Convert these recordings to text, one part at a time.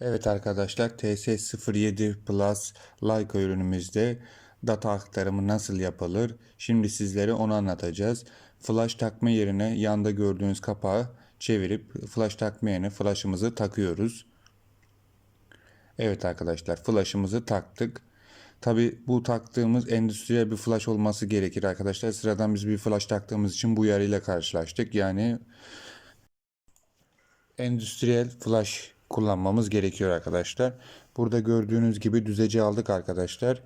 Evet arkadaşlar TS07 Plus Leica ürünümüzde data aktarımı nasıl yapılır? Şimdi sizlere onu anlatacağız. Flash takma yerine yanda gördüğünüz kapağı çevirip flash takma yerine flash'ımızı takıyoruz. Evet arkadaşlar flash'ımızı taktık. Tabi bu taktığımız endüstriyel bir flash olması gerekir arkadaşlar. Sıradan biz bir flash taktığımız için bu uyarıyla karşılaştık. Yani endüstriyel flash kullanmamız gerekiyor arkadaşlar. Burada gördüğünüz gibi düzeci aldık arkadaşlar.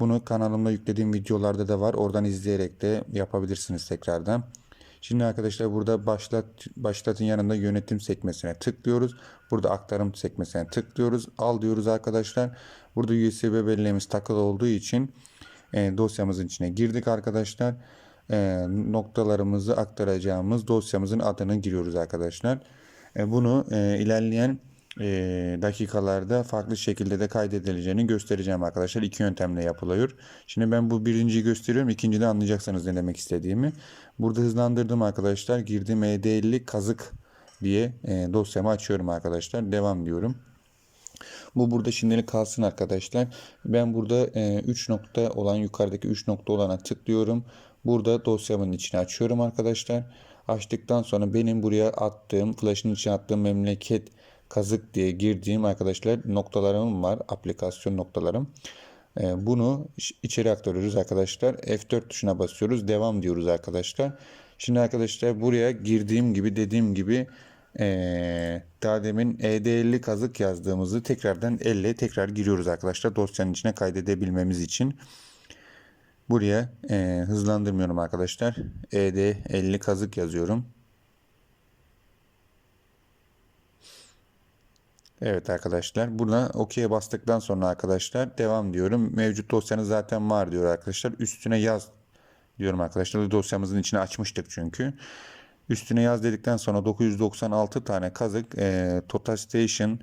Bunu kanalımda yüklediğim videolarda da var. Oradan izleyerek de yapabilirsiniz tekrardan. Şimdi arkadaşlar burada başlat başlatın yanında yönetim sekmesine tıklıyoruz. Burada aktarım sekmesine tıklıyoruz. Al diyoruz arkadaşlar. Burada USB belleğimiz takılı olduğu için e, dosyamızın içine girdik arkadaşlar. E, noktalarımızı aktaracağımız dosyamızın adını giriyoruz arkadaşlar. E, bunu e, ilerleyen e, dakikalarda farklı şekilde de kaydedileceğini göstereceğim arkadaşlar. İki yöntemle yapılıyor. Şimdi ben bu birinciyi gösteriyorum. İkincide anlayacaksınız ne demek istediğimi. Burada hızlandırdım arkadaşlar. Girdim ED50 kazık diye e, dosyamı açıyorum arkadaşlar. Devam diyorum. Bu burada şimdilik kalsın arkadaşlar. Ben burada 3 e, nokta olan yukarıdaki 3 nokta olana tıklıyorum. Burada dosyamın içine açıyorum arkadaşlar. Açtıktan sonra benim buraya attığım, flash'ın içine attığım memleket kazık diye girdiğim arkadaşlar noktalarım var. Aplikasyon noktalarım. Ee, bunu içeri aktarıyoruz arkadaşlar. F4 tuşuna basıyoruz. Devam diyoruz arkadaşlar. Şimdi arkadaşlar buraya girdiğim gibi dediğim gibi ee, daha demin ED50 kazık yazdığımızı tekrardan elle tekrar giriyoruz arkadaşlar. Dosyanın içine kaydedebilmemiz için. Buraya e, hızlandırmıyorum arkadaşlar. ED50 kazık yazıyorum. Evet arkadaşlar buna OK'ye bastıktan sonra arkadaşlar devam diyorum. Mevcut dosyanız zaten var diyor arkadaşlar. Üstüne yaz diyorum arkadaşlar. Dosyamızın içine açmıştık çünkü. Üstüne yaz dedikten sonra 996 tane kazık e, Total Station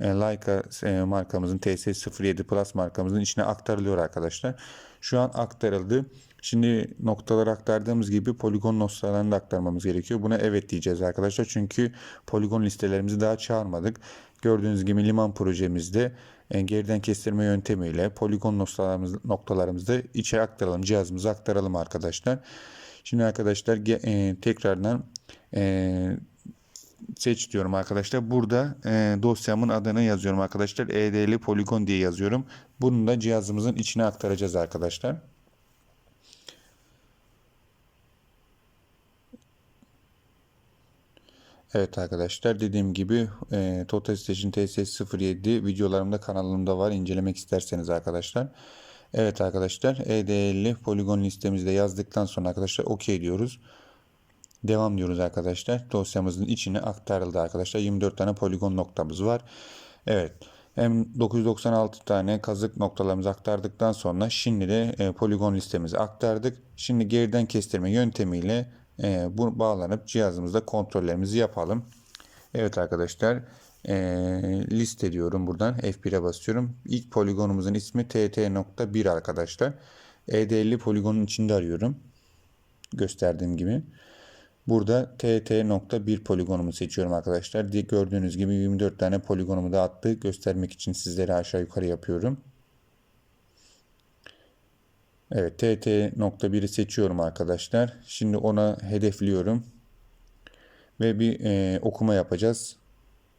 Leica e, markamızın TS07 Plus markamızın içine aktarılıyor arkadaşlar. Şu an aktarıldı. Şimdi noktaları aktardığımız gibi poligon noktalarını da aktarmamız gerekiyor. Buna evet diyeceğiz arkadaşlar. Çünkü poligon listelerimizi daha çağırmadık. Gördüğünüz gibi liman projemizde e, geriden kestirme yöntemiyle poligon noktalarımız, noktalarımızda içe aktaralım. Cihazımıza aktaralım arkadaşlar. Şimdi arkadaşlar e, tekrardan e, seç diyorum arkadaşlar. Burada e, dosyamın adını yazıyorum arkadaşlar. ED'li poligon diye yazıyorum. Bunu da cihazımızın içine aktaracağız arkadaşlar. Evet arkadaşlar dediğim gibi e, Total Station TS07 videolarımda kanalımda var. incelemek isterseniz arkadaşlar. Evet arkadaşlar ED50 poligon listemizde yazdıktan sonra arkadaşlar OK diyoruz. Devam diyoruz arkadaşlar. Dosyamızın içine aktarıldı arkadaşlar. 24 tane poligon noktamız var. Evet. Hem 996 tane kazık noktalarımızı aktardıktan sonra şimdi de e, poligon listemizi aktardık. Şimdi geriden kestirme yöntemiyle e, bu bağlanıp cihazımızda kontrollerimizi yapalım. Evet arkadaşlar e, liste diyorum buradan F1'e basıyorum. İlk poligonumuzun ismi tt.1 arkadaşlar. ED50 poligonun içinde arıyorum. Gösterdiğim gibi. Burada tt.1 poligonumu seçiyorum arkadaşlar. Gördüğünüz gibi 24 tane poligonumu da attı. Göstermek için sizlere aşağı yukarı yapıyorum. Evet tt.1'i seçiyorum arkadaşlar. Şimdi ona hedefliyorum. Ve bir e, okuma yapacağız.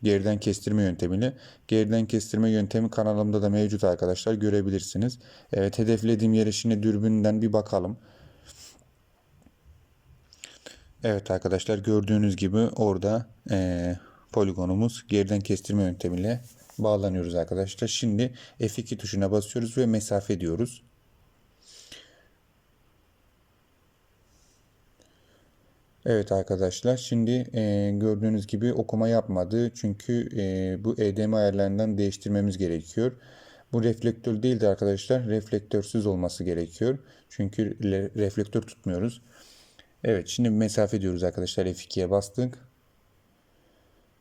Geriden kestirme yöntemiyle. Geriden kestirme yöntemi kanalımda da mevcut arkadaşlar. Görebilirsiniz. Evet hedeflediğim yere şimdi dürbünden bir bakalım. Evet arkadaşlar gördüğünüz gibi orada e, poligonumuz geriden kestirme yöntemiyle bağlanıyoruz arkadaşlar. Şimdi F2 tuşuna basıyoruz ve mesafe diyoruz. Evet arkadaşlar şimdi e, gördüğünüz gibi okuma yapmadı. Çünkü e, bu EDM ayarlarından değiştirmemiz gerekiyor. Bu reflektör değildi arkadaşlar. Reflektörsüz olması gerekiyor. Çünkü reflektör tutmuyoruz. Evet şimdi mesafe diyoruz arkadaşlar. F2'ye bastık.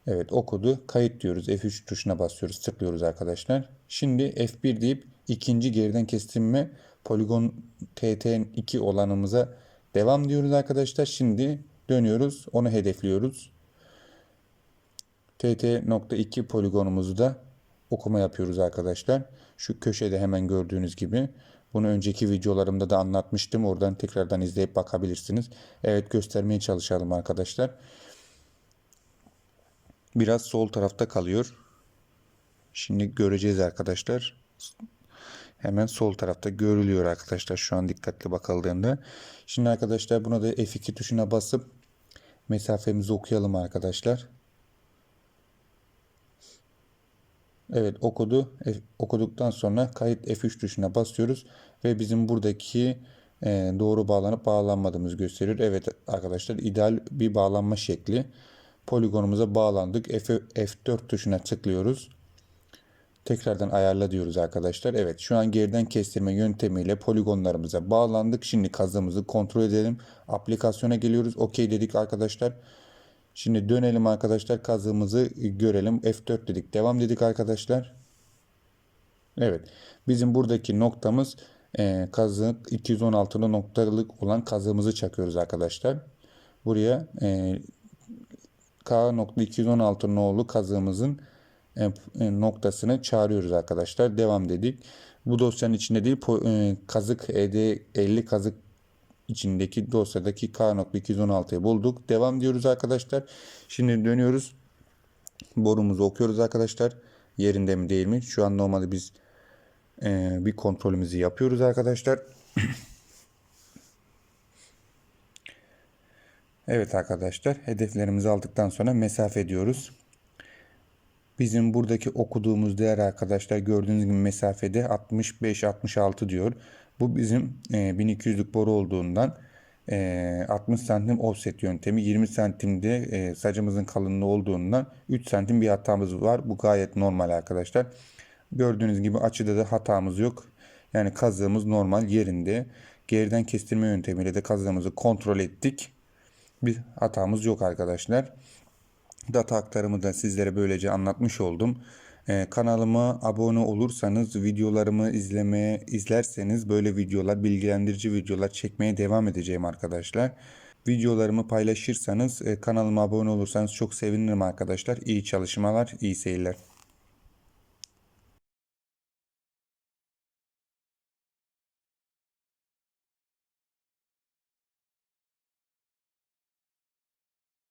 Evet okudu. Kayıt diyoruz. F3 tuşuna basıyoruz. Tıklıyoruz arkadaşlar. Şimdi F1 deyip ikinci geriden kestirme poligon TT2 olanımıza devam diyoruz arkadaşlar. Şimdi dönüyoruz. Onu hedefliyoruz. TT.2 poligonumuzu da okuma yapıyoruz arkadaşlar. Şu köşede hemen gördüğünüz gibi. Bunu önceki videolarımda da anlatmıştım. Oradan tekrardan izleyip bakabilirsiniz. Evet göstermeye çalışalım arkadaşlar. Biraz sol tarafta kalıyor. Şimdi göreceğiz arkadaşlar. Hemen sol tarafta görülüyor arkadaşlar şu an dikkatli bakıldığında. Şimdi arkadaşlar buna da F2 tuşuna basıp mesafemizi okuyalım arkadaşlar. Evet okudu. F, okuduktan sonra kayıt F3 tuşuna basıyoruz ve bizim buradaki e, doğru bağlanıp bağlanmadığımız gösteriyor. Evet arkadaşlar ideal bir bağlanma şekli. Poligonumuza bağlandık. F, F4 tuşuna tıklıyoruz. Tekrardan ayarla diyoruz arkadaşlar. Evet şu an geriden kestirme yöntemiyle poligonlarımıza bağlandık. Şimdi kazımızı kontrol edelim. Aplikasyona geliyoruz. OK dedik arkadaşlar. Şimdi dönelim arkadaşlar kazığımızı görelim. F4 dedik. Devam dedik arkadaşlar. Evet. Bizim buradaki noktamız e, kazık 216'lı noktalık olan kazığımızı çakıyoruz arkadaşlar. Buraya e, K.216 nolu kazığımızın e, e, noktasını çağırıyoruz arkadaşlar. Devam dedik. Bu dosyanın içinde değil e, kazık ED50 kazık içindeki dosyadaki K.216'yı bulduk. Devam diyoruz arkadaşlar. Şimdi dönüyoruz. Borumuzu okuyoruz arkadaşlar. Yerinde mi değil mi? Şu an normalde biz e, bir kontrolümüzü yapıyoruz arkadaşlar. evet arkadaşlar. Hedeflerimizi aldıktan sonra mesafe ediyoruz. Bizim buradaki okuduğumuz değer arkadaşlar gördüğünüz gibi mesafede 65-66 diyor. Bu bizim e, 1200'lük boru olduğundan e, 60 santim offset yöntemi 20 santimde e, sacımızın kalınlığı olduğundan 3 santim bir hatamız var. Bu gayet normal arkadaşlar. Gördüğünüz gibi açıda da hatamız yok. Yani kazığımız normal yerinde. Geriden kestirme yöntemiyle de kazığımızı kontrol ettik. Bir hatamız yok arkadaşlar. Data aktarımı da sizlere böylece anlatmış oldum. Ee, kanalıma abone olursanız, videolarımı izlemeye izlerseniz böyle videolar, bilgilendirici videolar çekmeye devam edeceğim arkadaşlar. Videolarımı paylaşırsanız, e, kanalıma abone olursanız çok sevinirim arkadaşlar. İyi çalışmalar, iyi seyirler.